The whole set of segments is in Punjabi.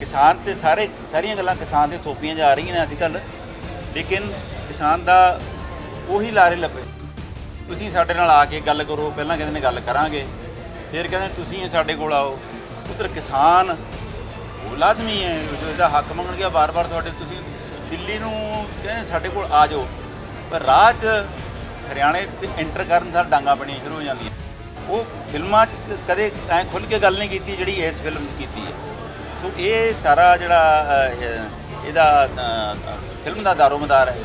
ਕਿਸਾਨ ਤੇ ਸਾਰੇ ਸਾਰੀਆਂ ਗੱਲਾਂ ਕਿਸਾਨ ਤੇ ਥੋਪੀਆਂ ਜਾ ਰਹੀਆਂ ਨੇ ਅੱਜ ਕੱਲ ਲੇਕਿਨ ਕਿਸਾਨ ਦਾ ਉਹੀ ਲਾਰੇ ਲੱਭੇ। ਤੁਸੀਂ ਸਾਡੇ ਨਾਲ ਆ ਕੇ ਗੱਲ ਕਰੋ, ਪਹਿਲਾਂ ਕਹਿੰਦੇ ਨੇ ਗੱਲ ਕਰਾਂਗੇ, ਫਿਰ ਕਹਿੰਦੇ ਤੁਸੀਂ ਸਾਡੇ ਕੋਲ ਆਓ। ਉਧਰ ਕਿਸਾਨ ਉਹ ਆਦਮੀ ਹੈ ਜੋ ਇਹਦਾ ਹੱਕ ਮੰਗਣ ਗਿਆ ਬਾਰ-ਬਾਰ ਤੁਹਾਡੇ ਤੁਸੀਂ ਦਿੱਲੀ ਨੂੰ ਕਹਿੰਦੇ ਸਾਡੇ ਕੋਲ ਆ ਜਾਓ। ਪਰ ਰਾਹ 'ਚ ਹਰਿਆਣੇ ਤੇ ਐਂਟਰ ਕਰਨ ਦਾ ਡਾਂਗਾ ਬਣੀਆਂ ਸ਼ੁਰੂ ਹੋ ਜਾਂਦੀਆਂ। ਉਹ ਫਿਲਮਾਂ 'ਚ ਕਦੇ ਐ ਖੁੱਲ ਕੇ ਗੱਲ ਨਹੀਂ ਕੀਤੀ ਜਿਹੜੀ ਇਸ ਫਿਲਮ 'ਚ ਕੀਤੀ ਹੈ। ਇਹ ਸਾਰਾ ਜਿਹੜਾ ਇਹਦਾ ਫਿਲਮ ਦਾ ਦਾਰੋਮਦਾਰ ਹੈ।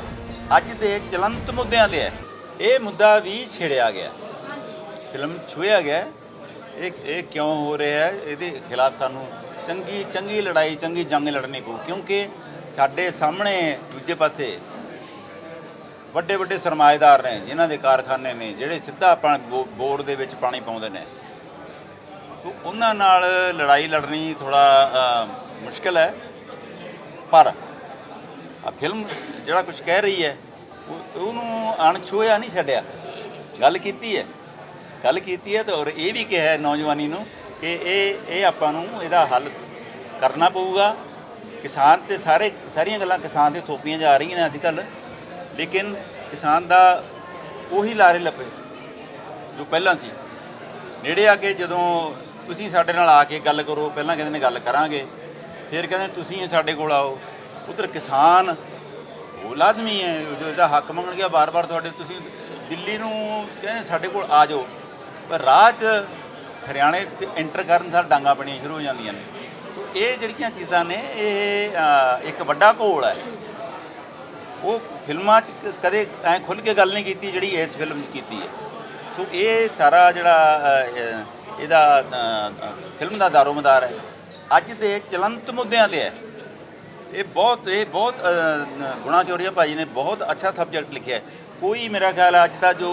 ਅੱਜ ਦੇ ਚਲੰਤ ਮੁੱਦਿਆਂ ਤੇ ਹੈ। ਇਹ ਮੁੱਦਾ ਵੀ ਛੇੜਿਆ ਗਿਆ। ਫਿਲਮ ਛੁਇਆ ਗਿਆ। ਹੈ। ਇਹ ਇਹ ਕਿਉਂ ਹੋ ਰਿਹਾ ਹੈ? ਇਹਦੇ ਖਿਲਾਫ ਸਾਨੂੰ ਚੰਗੀ ਚੰਗੀ ਲੜਾਈ ਚੰਗੀ ਜੰਗ ਲੜਨੀ ਪਊ। ਕਿਉਂਕਿ ਸਾਡੇ ਸਾਹਮਣੇ ਦੂਜੇ ਪਾਸੇ ਵੱਡੇ ਵੱਡੇ ਸਰਮਾਏਦਾਰ ਨੇ ਜਿਨ੍ਹਾਂ ਦੇ ਕਾਰਖਾਨੇ ਨੇ ਜਿਹੜੇ ਸਿੱਧਾ ਆਪਾਂ ਬੋ- ਬੋਰਡ ਦੇ ਵਿੱਚ ਪਾਣੀ ਪਾਉਂਦੇ ਨੇ। ਉਹਨਾਂ ਨਾਲ ਲੜਾਈ ਲੜਨੀ ਥੋੜਾ ਮੁਸ਼ਕਲ ਹੈ। ਪਰ ਆ ਫਿਲਮ ਜਿਹੜਾ ਕੁਝ ਕਹਿ ਰਹੀ ਹੈ, ਉਹ- ਉਹਨੂੰ ਅਣਛੂਇਆ ਨਹੀਂ ਛੱਡਿਆ। ਗੱਲ ਕੀਤੀ ਹੈ। ਗੱਲ ਕੀਤੀ ਹੈ ਤੇ ਔਰ ਇਹ ਵੀ ਕਿਹਾ ਨੌਜਵਾਨੀ ਨੂੰ ਕਿ ਇਹ ਇਹ ਆਪਾਂ ਨੂੰ ਇਹਦਾ ਹੱਲ ਕਰਨਾ ਪਊਗਾ। ਕਿਸਾਨ ਤੇ ਸਾਰੇ, ਸਾਰੀਆਂ ਗੱਲਾਂ ਕਿਸਾਨ ਦੇ ਥੋਪੀਆਂ ਜਾ ਰਹੀਆਂ ਨੇ ਅੱਜ ਕੱਲ ਲੇਕਿਨ ਕਿਸਾਨ ਦਾ ਉਹੀ ਲਾਰੇ ਲੱਪੇ ਜੋ ਪਹਿਲਾਂ ਸੀ। ਨੇੜੇ ਆ ਕੇ ਜਦੋਂ ਤੁਸੀਂ ਸਾਡੇ ਨਾਲ ਆ ਕੇ ਗੱਲ ਕਰੋ, ਪਹਿਲਾਂ ਕਹਿੰਦੇ ਨੇ ਗੱਲ ਕਰਾਂਗੇ। ਫਿਰ ਕਹਿੰਦੇ ਤੁਸੀਂ ਸਾਡੇ ਕੋਲ ਆਓ। ਉਧਰ ਕਿਸਾਨ ਉਹ ਲਾਜ਼ਮੀ ਹੈ ਜੋ ਇਹਦਾ ਹੱਕ ਮੰਗਣ ਗਿਆ ਬਾਰ-ਬਾਰ ਤੁਹਾਡੇ ਤੁਸੀਂ ਦਿੱਲੀ ਨੂੰ ਕਹਿੰਦੇ ਸਾਡੇ ਕੋਲ ਆ ਜਾਓ। ਪਰ ਰਾਹ 'ਚ ਹਰਿਆਣੇ ਤੇ ਐਂਟਰ ਕਰਨ ਦਾ ਡਾਂਗਾ ਬਣੀਆਂ ਸ਼ੁਰੂ ਹੋ ਜਾਂਦੀਆਂ ਨੇ। ਇਹ ਜਿਹੜੀਆਂ ਚੀਜ਼ਾਂ ਨੇ, ਇਹ ਇੱਕ ਵੱਡਾ ਘੋਲ ਹੈ। ਉਹ ਫਿਲਮਾਂ 'ਚ ਕਦੇ ਐ ਖੁੱਲ ਕੇ ਗੱਲ ਨਹੀਂ ਕੀਤੀ ਜਿਹੜੀ ਇਸ ਫਿਲਮ 'ਚ ਕੀਤੀ ਹੈ। ਸੋ ਇਹ ਸਾਰਾ ਜਿਹੜਾ ਇਹਦਾ ਫਿਲਮ ਦਾ ਦਾਰੋਮਦਾਰ ਹੈ। ਅੱਜ ਦੇ ਚਲੰਤ ਮੁੱਦਿਆਂ ਤੇ ਹੈ। ਇਹ ਬਹੁਤ ਇਹ ਬਹੁਤ ਗੁਣਾ ਚੋਰੀਆ ਭਾਜੀ ਨੇ ਬਹੁਤ ਅੱਛਾ ਸਬਜੈਕਟ ਲਿਖਿਆ ਹੈ। ਕੋਈ ਮੇਰਾ ਖਿਆਲ ਅੱਜ ਦਾ ਜੋ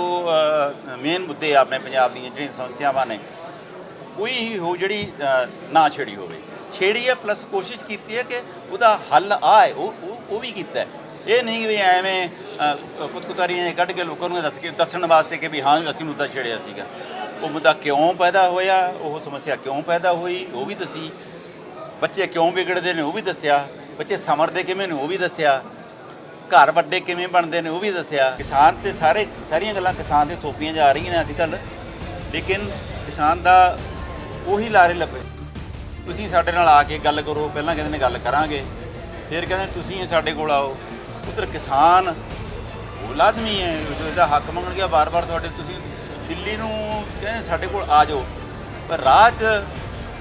ਮੇਨ ਮੁੱਦੇ ਆ ਆਪਣੇ ਪੰਜਾਬ ਦੀਆਂ ਜਿਹੜੀਆਂ ਸਮੱਸਿਆਵਾਂ ਨੇ, ਕੋਈ ਹੀ ਹੋ ਜਿਹੜੀ ਨਾ ਛੇੜੀ ਹੋਵੇ। ਛੇੜੀ ਹੈ ਪਲੱਸ ਕੋਸ਼ਿਸ਼ ਕੀਤੀ ਹੈ ਕਿ ਉਹਦਾ ਹੱਲ ਆਏ ਉਹ ਉਹ ਵੀ ਕੀਤਾ ਇਹ ਨਹੀਂ ਵੀ ਐਵੇਂ ਕੁਤਕੁਤਾਰੀਆਂ ਕੱਢ ਕੇ ਲੋਕਾਂ ਨੂੰ ਦੱਸ ਕੇ, ਦੱਸਣ ਵਾਸਤੇ ਕਿ ਵੀ ਹਾਂ, ਅਸੀਂ ਮੁੱਦਾ ਛੇੜਿਆ ਸੀਗਾ। ਉਹ ਮੁੱਦਾ ਕਿਉਂ ਪੈਦਾ ਹੋਇਆ, ਉਹ ਸਮੱਸਿਆ ਕਿਉਂ ਪੈਦਾ ਹੋਈ, ਉਹ ਵੀ ਦੱਸੀ। ਬੱਚੇ ਕਿਉਂ ਵਿਗੜਦੇ ਨੇ, ਉਹ ਵੀ ਦੱਸਿਆ। ਬੱਚੇ ਸਮਰਦੇ ਕਿਵੇਂ ਨੇ, ਉਹ ਵੀ ਦੱਸਿਆ। ਘਰ ਵੱਡੇ ਕਿਵੇਂ ਬਣਦੇ ਨੇ, ਉਹ ਵੀ ਦੱਸਿਆ। ਕਿਸਾਨ ਤੇ ਸਾਰੇ, ਸਾਰੀਆਂ ਗੱਲਾਂ ਕਿਸਾਨ ਦੇ ਥੋਪੀਆਂ ਜਾ ਰਹੀਆਂ ਨੇ ਅੱਜ ਕੱਲ ਲੇਕਿਨ ਕਿਸਾਨ ਦਾ ਉਹੀ ਲਾਰੇ ਲੱਭੇ। ਤੁਸੀਂ ਸਾਡੇ ਨਾਲ ਆ ਕੇ ਗੱਲ ਕਰੋ, ਪਹਿਲਾਂ ਕਹਿੰਦੇ ਨੇ ਗੱਲ ਕਰਾਂਗੇ। ਫਿਰ ਕਹਿੰਦੇ ਤੁਸੀਂ ਸਾਡੇ ਕੋਲ ਆਓ। ਉਧਰ ਕਿਸਾਨ, ਉਹ ਲਾਜ਼ਮੀ ਹੈ, ਜੋ ਇਹਦਾ ਹੱਕ ਮੰਗਣ ਗਿਆ ਬਾਰ-ਬਾਰ ਤੁਹਾਡੇ, ਤੁਸੀਂ ਦਿੱਲੀ ਨੂੰ ਕਹਿੰਦੇ ਸਾਡੇ ਕੋਲ ਆ ਜਾਓ। ਪਰ ਰਾਹ 'ਚ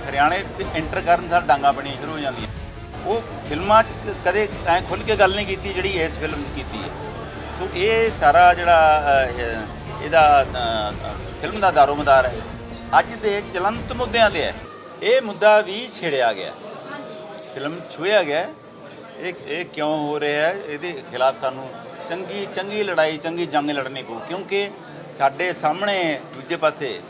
ਹਰਿਆਣੇ ਤੇ ਐਂਟਰ ਕਰਨ ਦਾ ਡਾਂਗਾ ਬਣੀਆਂ ਸ਼ੁਰੂ ਹੋ ਜਾਂਦੀਆਂ। ਉਹ ਫਿਲਮਾਂ 'ਚ ਕਦੇ ਐ ਖੁੱਲ ਕੇ ਗੱਲ ਨਹੀਂ ਕੀਤੀ ਜਿਹੜੀ ਇਸ ਫਿਲਮ 'ਚ ਕੀਤੀ ਹੈ। ਸੋ ਇਹ ਸਾਰਾ ਜਿਹੜਾ ਇਹਦਾ ਫਿਲਮ ਦਾ ਦਾਰੋਮਦਾਰ ਹੈ। ਅੱਜ ਦੇ ਚਲੰਤ ਮੁੱਦਿਆਂ ਤੇ ਹੈ। ਇਹ ਮੁੱਦਾ ਵੀ ਛੇੜਿਆ ਗਿਆ। ਫਿਲਮ ਛੁਇਆ ਗਿਆ। ਇਹ ਇਹ ਕਿਉਂ ਹੋ ਰਿਹਾ ਹੈ? ਇਹਦੇ ਖਿਲਾਫ ਸਾਨੂੰ ਚੰਗੀ ਚੰਗੀ ਲੜਾਈ ਚੰਗੀ ਜੰਗ ਲੜਨੀ ਪਊ। ਕਿਉਂਕਿ ਸਾਡੇ ਸਾਹਮਣੇ ਦੂਜੇ ਪਾਸੇ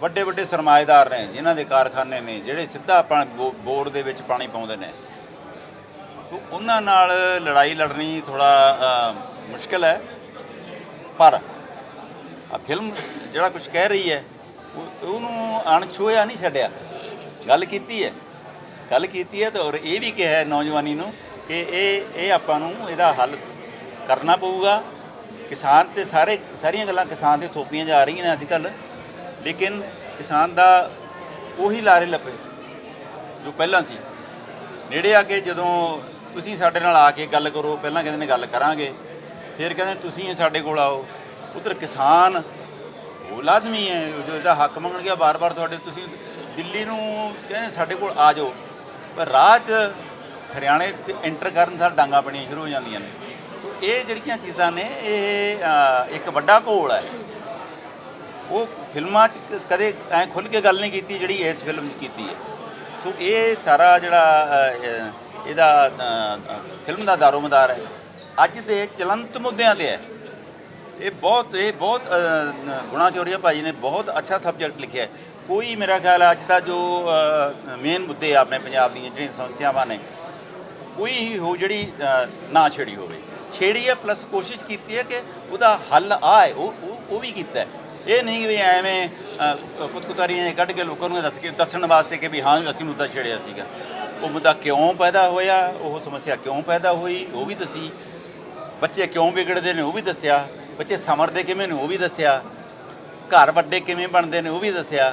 ਵੱਡੇ ਵੱਡੇ ਸਰਮਾਏਦਾਰ ਨੇ, ਜਿਨ੍ਹਾਂ ਦੇ ਕਾਰਖਾਨੇ ਨੇ, ਜਿਹੜੇ ਸਿੱਧਾ ਆਪਾਂ ਬੋ- ਬੋਰਡ ਦੇ ਵਿੱਚ ਪਾਣੀ ਪਾਉਂਦੇ ਨੇ। ਉਹਨਾਂ ਨਾਲ ਲੜਾਈ ਲੜਨੀ ਥੋੜਾ ਮੁਸ਼ਕਲ ਹੈ, ਪਰ ਆ ਫਿਲਮ ਜਿਹੜਾ ਕੁਝ ਕਹਿ ਰਹੀ ਹੈ, ਉਹ- ਉਹਨੂੰ ਅਣਛੂਇਆ ਨਹੀਂ ਛੱਡਿਆ। ਗੱਲ ਕੀਤੀ ਹੈ। ਗੱਲ ਕੀਤੀ ਹੈ ਤੇ ਔਰ ਇਹ ਵੀ ਕਿਹਾ ਨੌਜਵਾਨੀ ਨੂੰ ਕਿ ਇਹ ਇਹ ਆਪਾਂ ਨੂੰ ਇਹਦਾ ਹੱਲ ਕਰਨਾ ਪਊਗਾ। ਕਿਸਾਨ ਤੇ ਸਾਰੇ ਸਾਰੀਆਂ ਗੱਲਾਂ ਕਿਸਾਨ 'ਤੇ ਥੋਪੀਆਂ ਜਾ ਰਹੀਆਂ ਨੇ ਅੱਜ ਕੱਲ ਲੇਕਿਨ ਕਿਸਾਨ ਦਾ ਉਹੀ ਲਾਰੇ ਲੱਪੇ ਜੋ ਪਹਿਲਾਂ ਸੀ। ਨੇੜੇ ਆ ਕੇ ਜਦੋਂ ਤੁਸੀਂ ਸਾਡੇ ਨਾਲ ਆ ਕੇ ਗੱਲ ਕਰੋ, ਪਹਿਲਾਂ ਕਹਿੰਦੇ ਨੇ ਗੱਲ ਕਰਾਂਗੇ, ਫਿਰ ਕਹਿੰਦੇ ਤੁਸੀਂ ਸਾਡੇ ਕੋਲ ਆਓ। ਉਧਰ ਕਿਸਾਨ ਉਹ ਲਾਜ਼ਮੀ ਹੈ ਜੋ ਇਹਦਾ ਹੱਕ ਮੰਗਣ ਗਿਆ ਬਾਰ-ਬਾਰ ਤੁਹਾਡੇ ਤੁਸੀਂ ਦਿੱਲੀ ਨੂੰ ਕਹਿੰਦੇ ਸਾਡੇ ਕੋਲ ਆ ਜਾਓ। ਪਰ ਰਾਹ 'ਚ ਹਰਿਆਣੇ ਤੇ ਐਂਟਰ ਕਰਨ ਦਾ ਡਾਂਗਾ ਬਣੀਆਂ ਸ਼ੁਰੂ ਹੋ ਜਾਂਦੀਆਂ ਨੇ। ਇਹ ਜਿਹੜੀਆਂ ਚੀਜ਼ਾਂ ਨੇ ਇਹ ਇੱਕ ਵੱਡਾ ਘੋਲ ਹੈ। ਉਹ ਫਿਲਮਾਂ 'ਚ ਕਦੇ ਐ ਖੁੱਲ ਕੇ ਗੱਲ ਨਹੀਂ ਕੀਤੀ ਜਿਹੜੀ ਇਸ ਫਿਲਮ 'ਚ ਕੀਤੀ ਹੈ। ਸੋ ਇਹ ਸਾਰਾ ਜਿਹੜਾ ਇਹਦਾ ਫਿਲਮ ਦਾ ਦਾਰੋਮਦਾਰ ਹੈ। ਅੱਜ ਦੇ ਚਲੰਤ ਮੁੱਦਿਆਂ ਤੇ ਹੈ। ਇਹ ਬਹੁਤ ਇਹ ਬਹੁਤ ਅ, ਨ- ਗੁਣਾ ਚੋਰੀਆ ਭਾਜੀ ਨੇ ਬਹੁਤ ਅੱਛਾ ਸਬਜੈਕਟ ਲਿਖਿਆ ਕੋਈ ਮੇਰਾ ਖਿਆਲ ਹੈ ਅੱਜ ਦਾ ਜੋ ਮੇਨ ਮੁੱਦੇ ਆਪਣੇ ਪੰਜਾਬ ਦੀਆਂ ਜਿਹੜੀਆਂ ਸਮੱਸਿਆਵਾਂ ਨੇ ਕੋਈ ਹੋ ਜਿਹੜੀ ਨਾ ਛੇੜੀ ਹੋਵੇ। ਛੇੜੀ ਹੈ ਪਲੱਸ ਕੋਸ਼ਿਸ਼ ਕੀਤੀ ਹੈ ਕਿ ਉਹਦਾ ਹੱਲ ਆਏ, ਉਹ ਉਹ ਵੀ ਕੀਤਾ ਇਹ ਨਹੀਂ ਵੀ ਐਵੇਂ ਕੁਤਕੁਤਾਰੀਆਂ ਕੱਢ ਕੇ ਲੋਕਾਂ ਨੂੰ ਇਹ ਦੱਸ ਕੇ ਦੱਸਣ ਵਾਸਤੇ ਕਿ ਵੀ ਹਾਂ ਅਸੀਂ ਮੁੱਦਾ ਛੇੜਿਆ ਸੀਗਾ। ਉਹ ਮੁੱਦਾ ਕਿਉਂ ਪੈਦਾ ਹੋਇਆ, ਉਹ ਸਮੱਸਿਆ ਕਿਉਂ ਪੈਦਾ ਹੋਈ, ਉਹ ਵੀ ਦੱਸੀ। ਬੱਚੇ ਕਿਉਂ ਵਿਗੜਦੇ ਨੇ, ਉਹ ਵੀ ਦੱਸਿਆ। ਬੱਚੇ ਸਮਰਦੇ ਕਿਵੇਂ ਨੇ, ਉਹ ਵੀ ਦੱਸਿਆ। ਘਰ ਵੱਡੇ ਕਿਵੇਂ ਬਣਦੇ ਨੇ, ਉਹ ਵੀ ਦੱਸਿਆ।